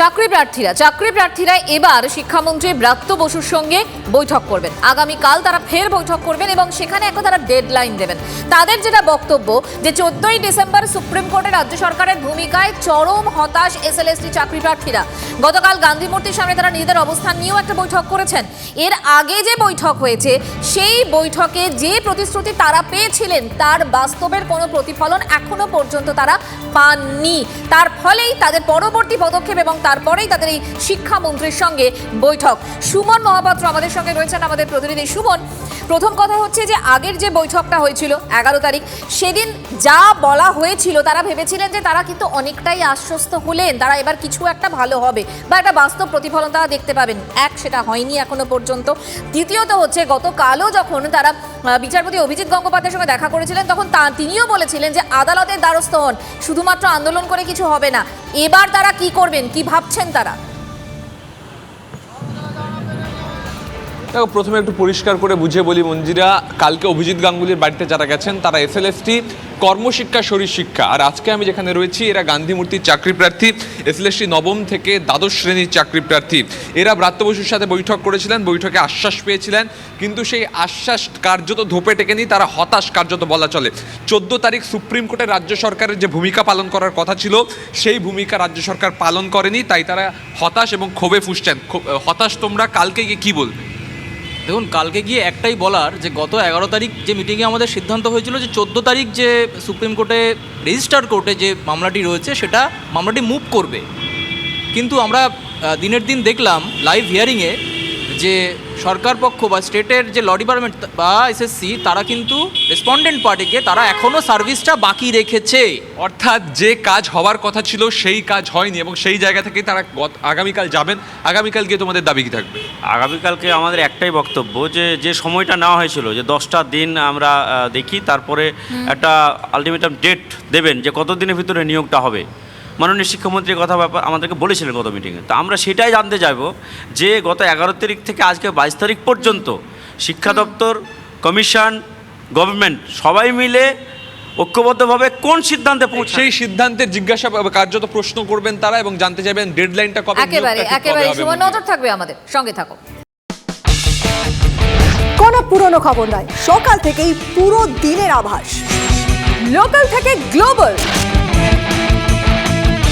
চাকরি প্রার্থীরা চাকরি প্রার্থীরা এবার শিক্ষামন্ত্রী ব্রাত্য বসুর সঙ্গে বৈঠক করবেন। আগামীকাল তারা ফের বৈঠক করবেন এবং সেখানে এখন তারা ডেডলাইন দেবেন। তাদের যেটা বক্তব্য যে চোদ্দই ডিসেম্বর সুপ্রিম কোর্টে রাজ্য সরকারের ভূমিকায় চরম হতাশ এসএলএসটি চাকরি প্রার্থীরা। গতকাল গান্ধী মূর্তির সামনে তারা নিজেদের অবস্থান নিয়েও একটা বৈঠক করেছেন। এর আগে যে বৈঠক হয়েছে, সেই বৈঠকে যে প্রতিশ্রুতি তারা পেয়েছিলেন, তার বাস্তবের কোনো প্রতিফলন এখনও পর্যন্ত তারা পাননি। তার ফলেই তাদের পরবর্তী পদক্ষেপ এবং তারপরেই তাদের এই শিক্ষামন্ত্রীর সঙ্গে বৈঠক। সুমন মহাপাত্র আমাদের সঙ্গে রয়েছেন আমাদের প্রতিনিধি। সুমন, প্রথম কথা হচ্ছে যে আগের যে বৈঠকটা হয়েছিল, এগারো তারিখ, সেদিন যা বলা হয়েছিল, তারা ভেবেছিলেন যে তারা কিন্তু অনেকটাই আশ্বস্ত হলেন, তারা এবার কিছু একটা ভালো হবে বা একটা বাস্তব প্রতিফলন তারা দেখতে পাবেন। এক, সেটা হয়নি এখনও পর্যন্ত। দ্বিতীয়ত হচ্ছে, গতকালও যখন তারা বিচারপতি অভিজিৎ গঙ্গোপাধ্যায়ের সঙ্গে দেখা করেছিলেন, তখন তা তিনিও বলেছিলেন যে আদালতের দ্বারস্থ হন, শুধুমাত্র আন্দোলন করে কিছু হবে না। এবার তারা কি করবেন কি ভাবছেন তারা। দেখো, প্রথমে একটু পরিষ্কার করে বুঝে বলি মঞ্জিরা, কালকে অভিজিৎ গাঙ্গুলির বাড়িতে যারা গেছেন, তারা এস এসএলএসটি কর্মশিক্ষা শরীর শিক্ষা আর আজকে আমি যেখানে রয়েছি, এরা গান্ধী মূর্তির চাকরি প্রার্থী এসএলএসটি নবম থেকে দ্বাদশ শ্রেণির চাকরি প্রার্থী। এরা ব্রাত্য বসুর সাথে বৈঠক করেছিলেন, বৈঠকে আশ্বাস পেয়েছিলেন, কিন্তু সেই আশ্বাস কার্যত ধোপে টেকেনি, তারা হতাশ কার্যত বলা চলে। চোদ্দ তারিখ সুপ্রিম কোর্টে রাজ্য সরকারের যে ভূমিকা পালন করার কথা ছিল, সেই ভূমিকা রাজ্য সরকার পালন করেনি, তাই তারা হতাশ এবং ক্ষোভে ফুসছেন। হতাশ তোমরা, কালকে গিয়ে কী বলবে? দেখুন, কালকে গিয়ে একটাই বলার যে গত এগারো তারিখ যে মিটিংয়ে আমাদের সিদ্ধান্ত হয়েছিল যে চোদ্দ তারিখ যে সুপ্রিম কোর্টে রেজিস্টার কোর্টে যে মামলাটি রয়েছে, সেটা মামলাটি মুভ করবে। কিন্তু আমরা দিনের দিন দেখলাম, লাইভ হিয়ারিংয়ে যে সরকার পক্ষ বা স্টেটের যে ল ডিপার্টমেন্ট বা এসএসসি তারা কিন্তু রেসপন্ডেন্ট পার্টিকে তারা এখনও সার্ভিসটা বাকি রেখেছে। অর্থাৎ যে কাজ হওয়ার কথা ছিল সেই কাজ হয়নি এবং সেই জায়গা থেকেই তারা গত- আগামীকাল যাবেন। আগামীকাল গিয়ে তোমাদের দাবি কি থাকবে? আগামীকালকে আমাদের একটাই বক্তব্য যে যে সময়টা নেওয়া হয়েছিল যে দশটা দিন আমরা দেখি তারপরে একটা আলটিমেটাম ডেট দেবেন যে কত দিনের ভিতরে নিয়োগটা হবে। মাননীয় শিক্ষামন্ত্রীর কথা ব্যাপার আমাদেরকে বলেছিলেন গত মিটিংয়ে তো আমরা সেটাই জানতে চাইব যে গত এগারো তারিখ থেকে আজকে বাইশ তারিখ পর্যন্ত শিক্ষা দপ্তর কমিশন গভর্নমেন্ট সবাই মিলে ঐক্যবদ্ধভাবে কোন সিদ্ধান্তে পৌঁছে সেই সিদ্ধান্তের জিজ্ঞাসা কার্যত প্রশ্ন করবেন তারা এবং জানতে চাইবেন ডেডলাইনটা কবে একেবারে একেবারে? নজর থাকবে আমাদের। সঙ্গে থাকো কোনো পুরনো খবর নয় সকাল থেকেই পুরো দিনের আভাস। লোকাল থেকে গ্লোবাল।